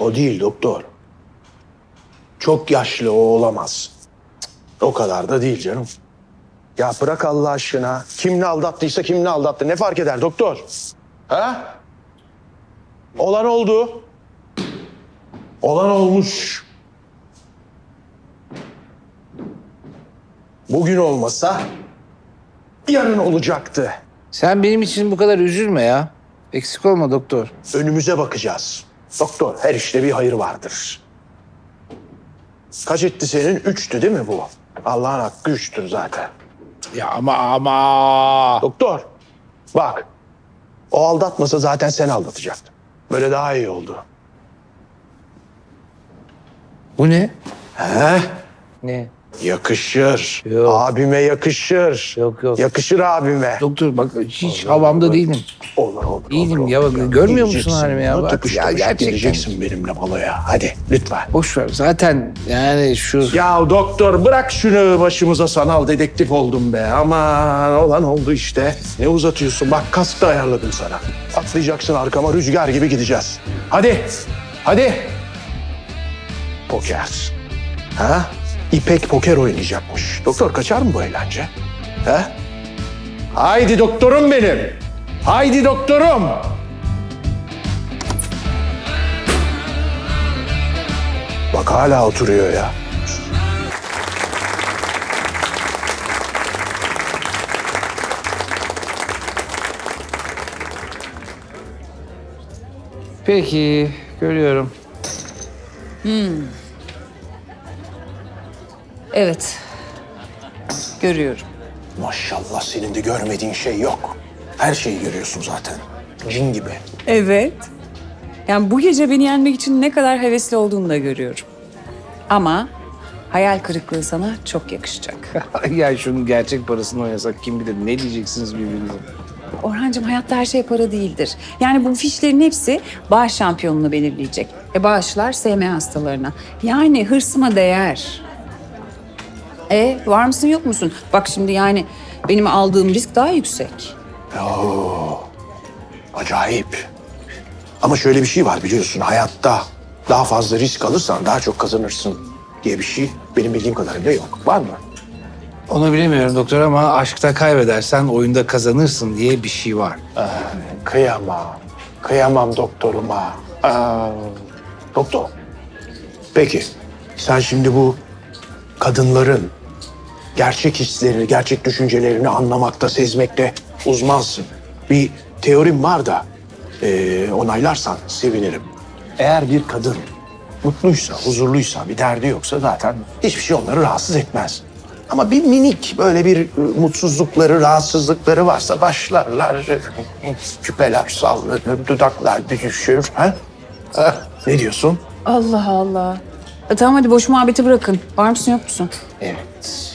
O değil doktor. Çok yaşlı o olamaz. O kadar da değil canım. Ya bırak Allah aşkına. Kim ne aldattıysa kim ne aldattı. Ne fark eder doktor? Ha? Olan oldu. Olan olmuş. Bugün olmasa yarın olacaktı. Sen benim için bu kadar üzülme ya. Eksik olma doktor. Önümüze bakacağız. Doktor her işte bir hayır vardır. Kaç etti senin? Üçtü değil mi bu? Allah'ın hakkı üçtür zaten. Ya ama ama. Doktor bak o aldatmasa zaten sen aldatacaktın. Böyle daha iyi oldu. Bu ne? He? Ne? Yakışır. Yok. Abime yakışır. Yok, yok. Yakışır abime. Doktor bak hiç havamda değilim. Olur olur. İyiyim olur, ya, bak, görmüyor musun halimi ya? Bak, tıkış ya gerçekten. Geleceksin benimle baloya. Hadi lütfen. Boş ver. Zaten yani şu Ya doktor bırak şunu başımıza sanal dedektif oldum be. Aman olan oldu işte. Ne uzatıyorsun? Bak kask da ayarladım sana. Atlayacaksın arkama rüzgar gibi gideceğiz. Hadi. Hadi. Poker. Ha? İpek poker oynayacakmış. Doktor kaçar mı bu eğlence? Ha? Haydi doktorum benim. Haydi doktorum. Bak hala oturuyor ya. Peki görüyorum. Evet. Görüyorum. Maşallah senin de görmediğin şey yok. Her şeyi görüyorsun zaten. Cin gibi. Evet. Yani bu gece beni yenmek için ne kadar hevesli olduğunu da görüyorum. Ama hayal kırıklığı sana çok yakışacak. ya şunun gerçek parasını oynasak kim bilir ne diyeceksiniz birbirinize. Orhancığım hayatta her şey para değildir. Yani bu fişlerin hepsi bağış şampiyonunu belirleyecek. E bağışlar SM hastalarına. Yani hırsıma değer. E var mısın yok musun? Bak şimdi yani benim aldığım risk daha yüksek. Acayip. Ama şöyle bir şey var biliyorsun hayatta daha fazla risk alırsan daha çok kazanırsın diye bir şey benim bildiğim kadarıyla yok. Var mı? Onu bilemiyorum doktor ama aşkta kaybedersen oyunda kazanırsın diye bir şey var. Kıyamam. Kıyamam doktoruma. Aa, doktor. Peki sen şimdi bu kadınların gerçek hislerini, gerçek düşüncelerini anlamakta, sezmekte uzmansın. Bir teorim var da eee, onaylarsan sevinirim. Eğer bir kadın mutluysa, huzurluysa, bir derdi yoksa zaten hiçbir şey onları rahatsız etmez. Ama bir minik böyle bir e, mutsuzlukları, rahatsızlıkları varsa başlarlar. e, Küpeler sallanır, dudaklar düşür. Ha? Ha, Ne diyorsun? Allah Allah. E, tamam hadi boş muhabbeti bırakın. Var mısın yok musun? Evet.